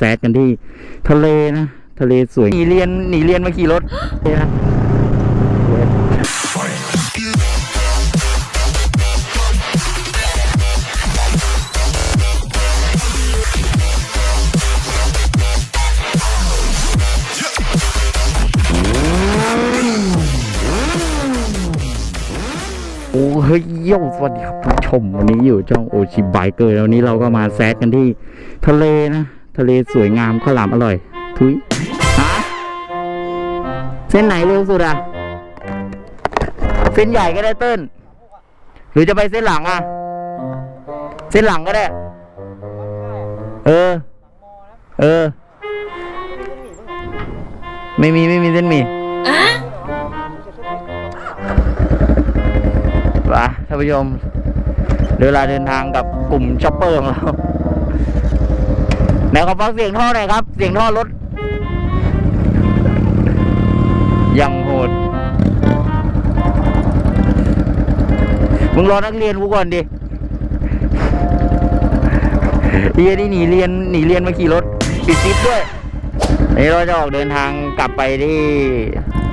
แซดกันที่ทะเลนะ ทะเลสวยหนีเรียนหนีเรียนมาขี่รถเนี่ยนะโอ้เฮ้ยโยสวัสดีครับผู้ชมวันนี้อยู่ช่องโอชิบายเกอร์แล้ววันนี้เราก็มาแซดกันที่ทะเลนะ ทะเลสวยงามข้าวหลามอร่อย ทุยฮะเส้นไหนเร็วสุดอะเส้นใหญ่ก็ได้เติ้ลหรือจะไปเส้นหลังอะเส้นหลังก็ได้ เออ เออ ไม่มีไม่มีเส้นหมีไปท่านผู้ชมเดี๋ยวเวลาเดินทางกับกลุ่มช็อปเปอร์ของเรา ไหนขอฟังเสียงท่อหน่อยครับ เสียงท่อรถยังโหด มึงรอนักเรียนกูก่อนดิเฮียนี่หนีเรียนหนีเรียนมาขี่รถปิดซิปด้วยวันนี้เราจะออกเดินทางกลับไปที่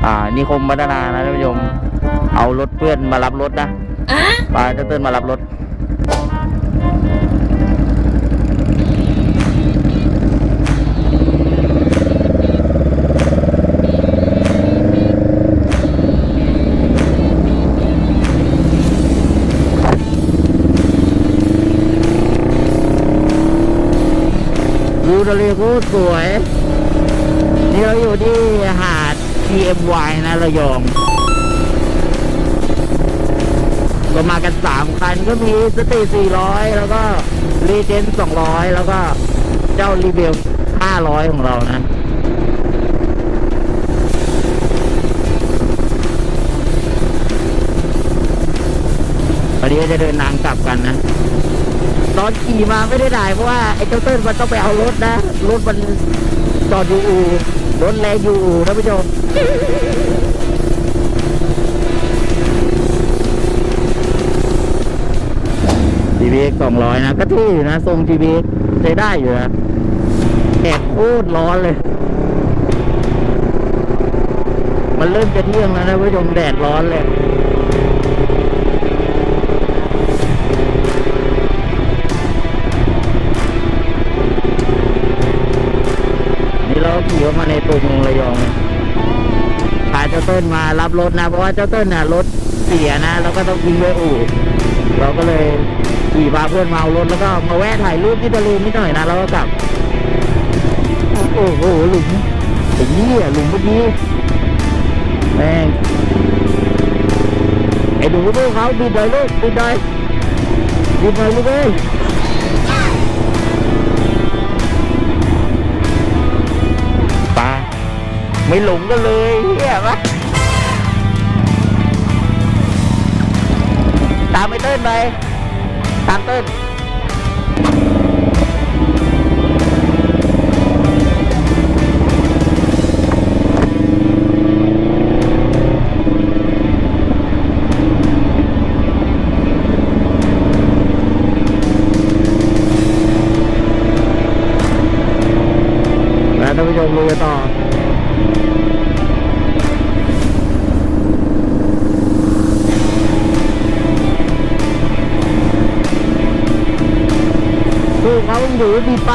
อ่านิคมพัฒนานะท่านผู้ชม เอารถเพื่อนมารับรถนะปาจะเติ้นมารับรถ วิวทะเลโคตรสวยนี่เราอยู่ที่หาด TMY นะระยองก็มากันสามคันก็มีสตี400แล้วก็รีเจน200แล้วก็เจ้ารีเบล500ของเรานะตอนนี้จะเดินทางกลับกันนะ ตอนขี่มาไม่ได้ถ่ายเพราะว่าไอ้เจ้าเติ้ลมันต้องไปเอารถนะ รถมันจอดอยู่อู่รถแรงอยู่อู่นะผู้ชมทีวีสองร้อยนะ ก็ที่อยู่นะ ทรงทีวีใช้ได้อยู่นะแดดโคตรร้อนเลย มันเริ่มจะเที่ยงแล้วนะผู้ชมแดดร้อนเลย ต้นมารับรถนะ เพราะว่าเจ้าเต้นน่ะรถเสียนะ แล้วก็ต้องทิ้งไว้อู่เราก็เลยขี่พาเพื่อนมาเอารถแล้วก็มาแวะถ่ายรูปที่ทะเลนิดหน่อยนะแล้วก็กลับโอ้โหหลุมไอ้นี่หลุมเมื่อกี้แม่งไอ้ดูลูกเขาบิดเลยลูกบิดเลยบิดเลยลูกเอ้ยปาไม่หลงกันเลยเฮียปะ ตามไปเต้นไป ตามเต้นแล้วท่านผู้ชมดูต่อ นูบีไป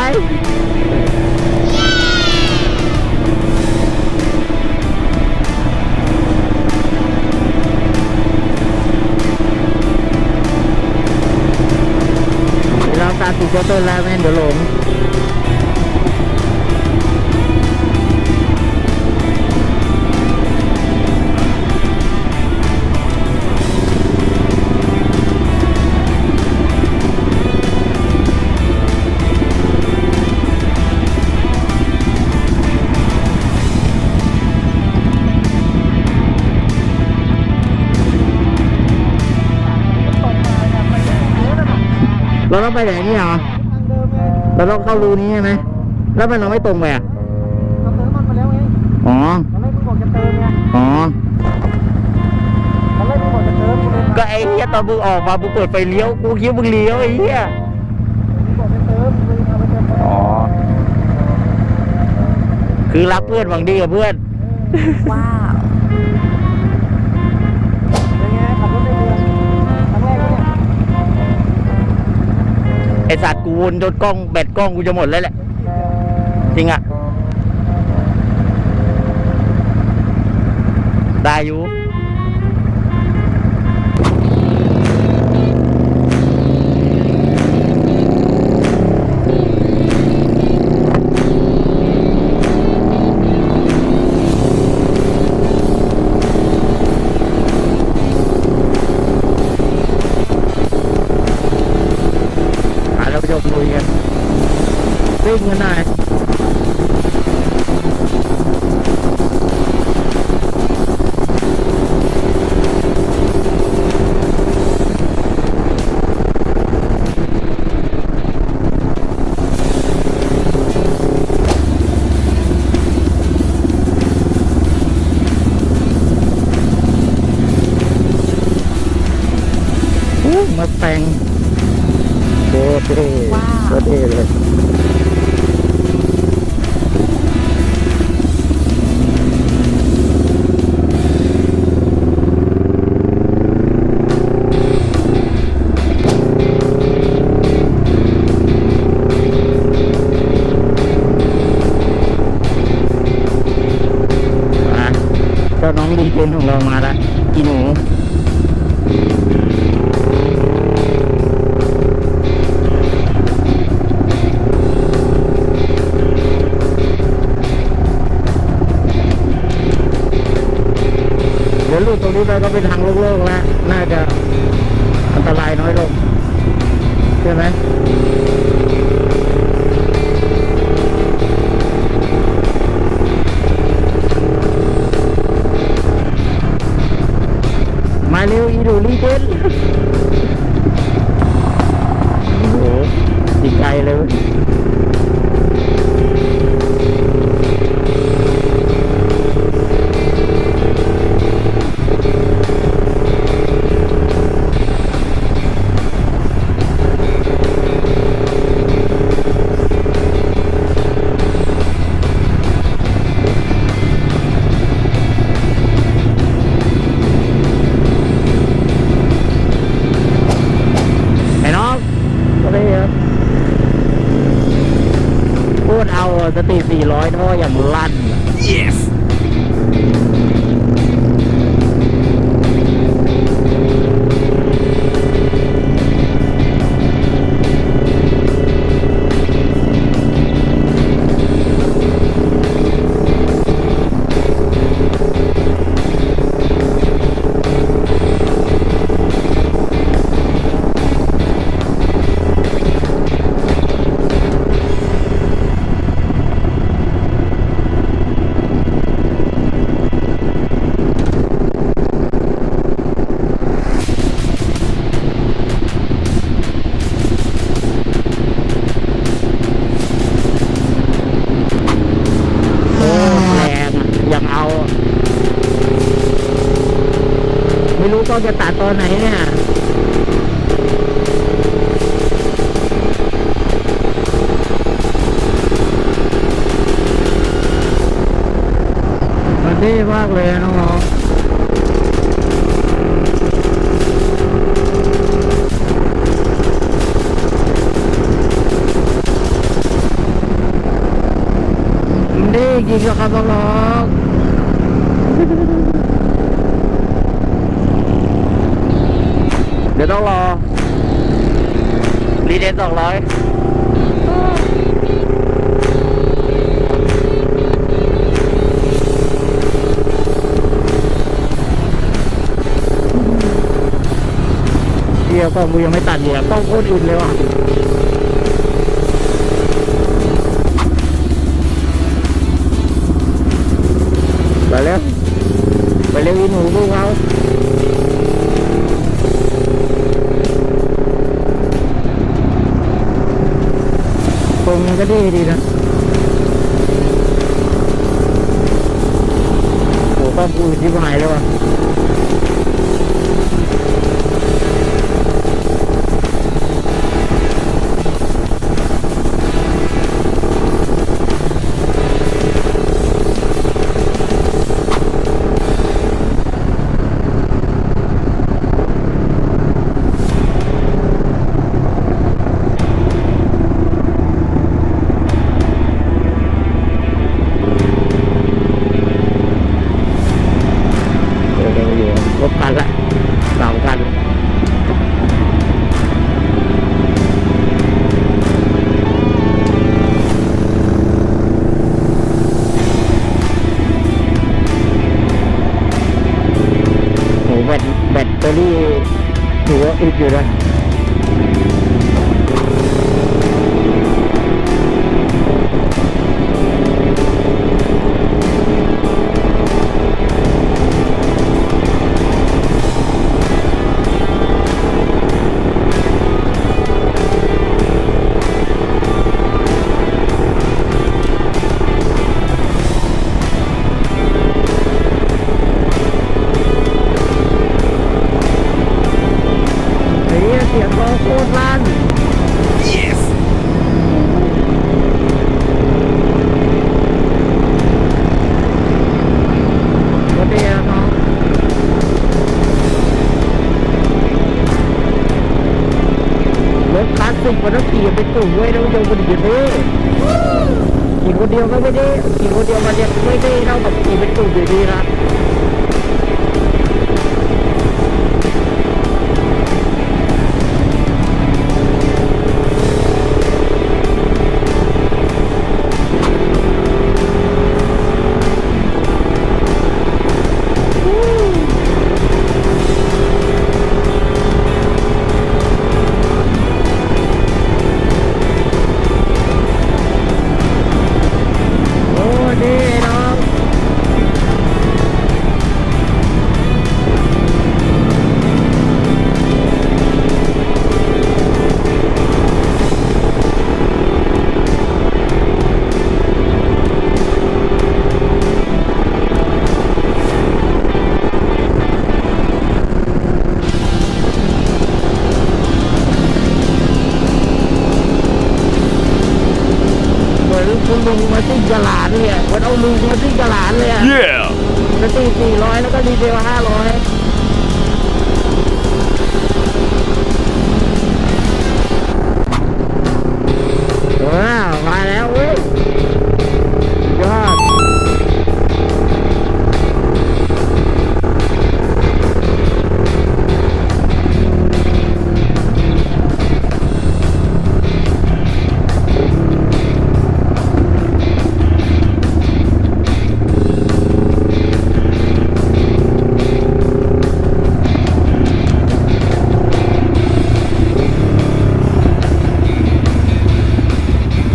เราตามติดเจ้าต้นแล้วแม่เดี๋ยวหลง เราต้องไปไหนนี่เหรอเราต้องเข้ารูนี้ใช่ไหมแล้วมันเราไม่ตรงไปอะเราเติมน้ำมันมาแล้วไงอ๋อตอนแรกมึงบอกจะเติมไงอ๋อตอนแรกมึงบอกจะเติมกูเลยก็ไอ้เหี้ยตอนมึงออกมามึงเปิดไฟเลี้ยวกูคิดว่ามึงเลี้ยวไอ้เหี้ยมึงบอกจะเติมมึงเลยเอาไปเติมก่อนอ๋อคือรักเพื่อนหวังดีกับเพื่อนว้าว สัตว์กูวนจนกล้องแบตกล้องกูจะหมดแล้วแหละ จริงอะได้อยู่ วิ่งกั น้องบุญเป็นของเรามาล้วอีหนูเดี๋ยวลูกตรงนี้ไปก็เป็นทางโล่งๆแล้ว น่าจะอันตรายน้อยลงใช่ไหม นเท่จริงๆครับน้องๆเดี๋ยวต้องรอรีเดนสองร้อยเดียวกล้องกูยังไม่ตัดเหยียบกล้องโคตรอุ่นเลยว่ะ ตรงมันก็ดีดีนะโอ้กล้องกูที่หายแล้วว่ะ ตตอรี่ถือว่าอึดอยู่นะ เสียงร้องโคตรลั่น Yes! ก็ดีนะน้องรถคลาสสิกมันต้องขี่ไปตุ่มไว้นะผู้ชมคนอื่นดิขี่คนเดียวก็ไม่ได้ขี่คนเดียวมันยังไม่ได้เท่ากับขี่เป็นตุ่มอยู่ดีนะ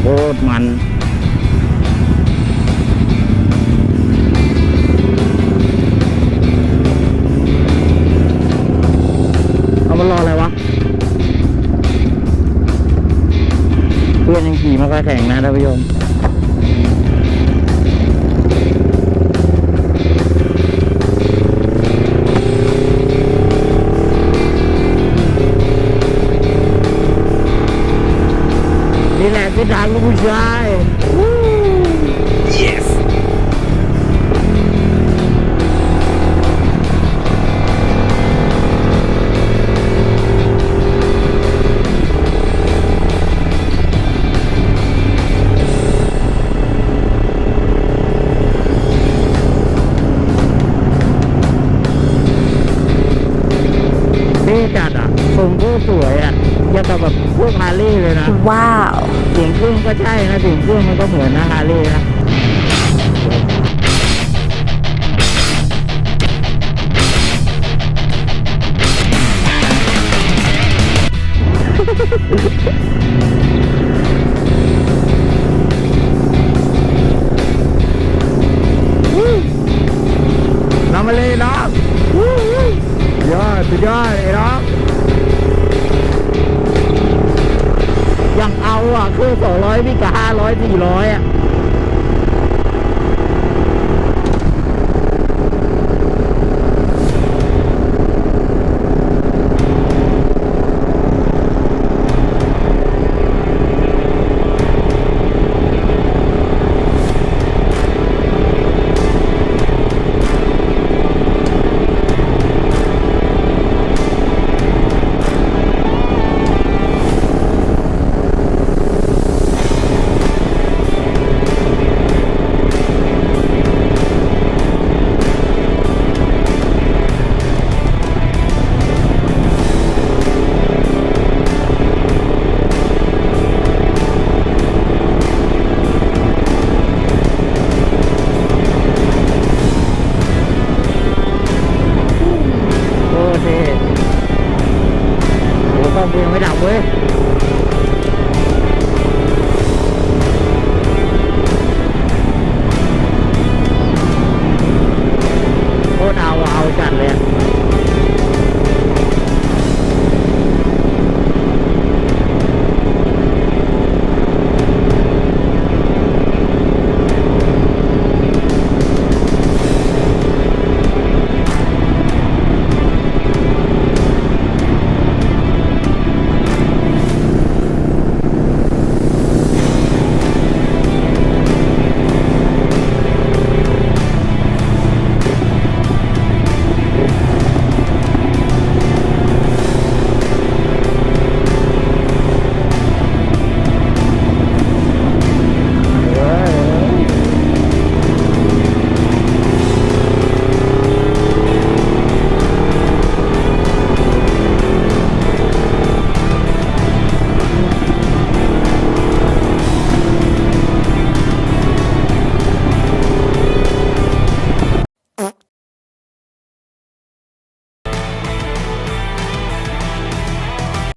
ตรมันเอามารออะไรวะ เพื่อนยังขี่มาค่อยแข่งนะท่านผู้ชม นี่แหละ ร้อย